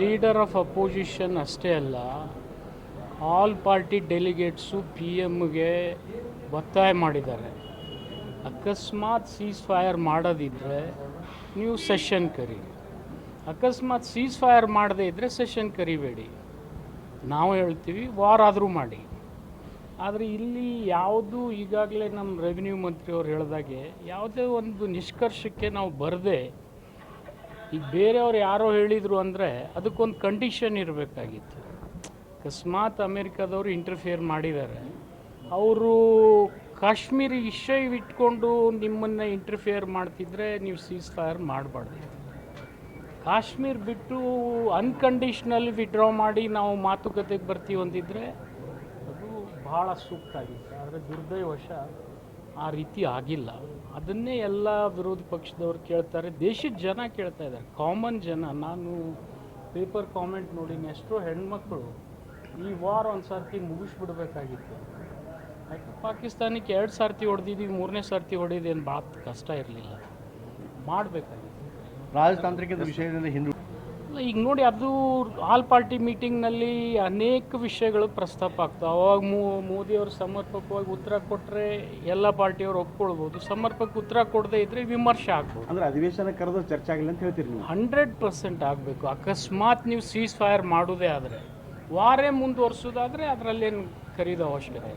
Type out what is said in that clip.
Leader of opposition ಅಷ್ಟೇ ಅಲ್ಲ all party delegates P ಎಮ್ಗೆ ಒತ್ತಾಯ ಮಾಡಿದ್ದಾರೆ. ಅಕಸ್ಮಾತ್ ಸೀಸ್ ಫೈರ್ ಮಾಡೋದಿದ್ದರೆ ನೀವು ಸೆಷನ್ ಕರಿ ಅಕಸ್ಮಾತ್ ಸೀಸ್ ಫೈರ್ ಮಾಡದೇ ಇದ್ದರೆ ಸೆಷನ್ ಕರಿಬೇಡಿ. ನಾವು ಹೇಳ್ತೀವಿ ವಾರ್ ಆದರೂ ಮಾಡಿ. ಆದರೆ ಇಲ್ಲಿ ಯಾವುದು ಈಗಾಗಲೇ ನಮ್ಮ ರೆವಿನ್ಯೂ ಮಂತ್ರಿಯವ್ರು ಹೇಳಿದಾಗೆ, ಯಾವುದೇ ಒಂದು ನಿಷ್ಕರ್ಷಕ್ಕೆ ನಾವು ಬರದೆ ಈಗ ಬೇರೆಯವ್ರು ಯಾರೋ ಹೇಳಿದರು ಅಂದರೆ ಅದಕ್ಕೊಂದು ಕಂಡೀಷನ್ ಇರಬೇಕಾಗಿತ್ತು. ಅಕಸ್ಮಾತ್ ಅಮೇರಿಕಾದವರು ಇಂಟರ್ಫಿಯರ್ ಮಾಡಿದ್ದಾರೆ. ಅವರು ಕಾಶ್ಮೀರ ಇಶ್ಯ ಇಟ್ಕೊಂಡು ನಿಮ್ಮನ್ನು ಇಂಟರ್ಫಿಯರ್ ಮಾಡ್ತಿದ್ರೆ ನೀವು ಸೀಸ್ ಫೈರ್ ಮಾಡಬಾರ್ದು. ಕಾಶ್ಮೀರ್ ಬಿಟ್ಟು ಅನ್ಕಂಡೀಷ್ನಲ್ ವಿಡ್ರಾ ಮಾಡಿ ನಾವು ಮಾತುಕತೆಗೆ ಬರ್ತೀವಿ ಅಂತಿದ್ರೆ ಅದು ಭಾಳ ಸೂಕ್ತ ಆಗಿತ್ತು. ಆದರೆ ದುರ್ದೈವಶ ಆ ರೀತಿ ಆಗಿಲ್ಲ. ಅದನ್ನೇ ಎಲ್ಲ ವಿರೋಧ ಪಕ್ಷದವ್ರು ಕೇಳ್ತಾರೆ. ದೇಶದ ಜನ ಕೇಳ್ತಾ ಇದ್ದಾರೆ. ಕಾಮನ್ ಜನ. ನಾನು ಪೇಪರ್ ಕಾಮೆಂಟ್ ನೋಡಿನಿ. ಎಷ್ಟೋ ಹೆಣ್ಮಕ್ಳು ಈ ವಾರ್ ಒಂದು ಸರ್ತಿ ಮುಗಿಸ್ಬಿಡ್ಬೇಕಾಗಿತ್ತು. ಯಾಕೆ ಪಾಕಿಸ್ತಾನಕ್ಕೆ ಎರಡು ಸರ್ತಿ ಹೊಡೆದಿದ್ದೀವಿ ಮೂರನೇ ಸರ್ತಿ ಹೊಡೆಯೋದೇನು ಭಾಳ ಕಷ್ಟ ಇರಲಿಲ್ಲ. ಮಾಡಬೇಕಾಗಿತ್ತು. ರಾಜತಾಂತ್ರಿಕ ವಿಷಯದಿಂದ ಹಿಂದೂ ಈಗ ನೋಡಿ ಅದು ಆಲ್ ಪಾರ್ಟಿ ಮೀಟಿಂಗ್ನಲ್ಲಿ ಅನೇಕ ವಿಷಯಗಳು ಪ್ರಸ್ತಾಪ ಆಗ್ತಾವೆ. ಅವಾಗ ಮೋ ಮೋದಿಯವರು ಸಮರ್ಪಕವಾಗಿ ಉತ್ತರ ಕೊಟ್ಟರೆ ಎಲ್ಲ ಪಾರ್ಟಿಯವರು ಒಪ್ಕೊಳ್ಬೋದು. ಸಮರ್ಪಕ ಉತ್ತರ ಕೊಡದೇ ಇದ್ದರೆ ವಿಮರ್ಶೆ ಆಗ್ಬೋದು. ಅಂದ್ರೆ ಅಧಿವೇಶನ ಕರೆದು ಚರ್ಚೆ ಆಗಿಲ್ಲ ಅಂತ ಹೇಳ್ತೀರಿ ನೀವು? ಹಂಡ್ರೆಡ್ ಪರ್ಸೆಂಟ್ ಆಗಬೇಕು. ಅಕಸ್ಮಾತ್ ನೀವು ಸೀಸ್ ಫೈರ್ ಮಾಡೋದೇ ಆದರೆ. ವಾರೇ ಮುಂದುವರ್ಸೋದಾದರೆ ಅದರಲ್ಲೇನು ಕರೀದು ಅವಶ್ಯಕತೆ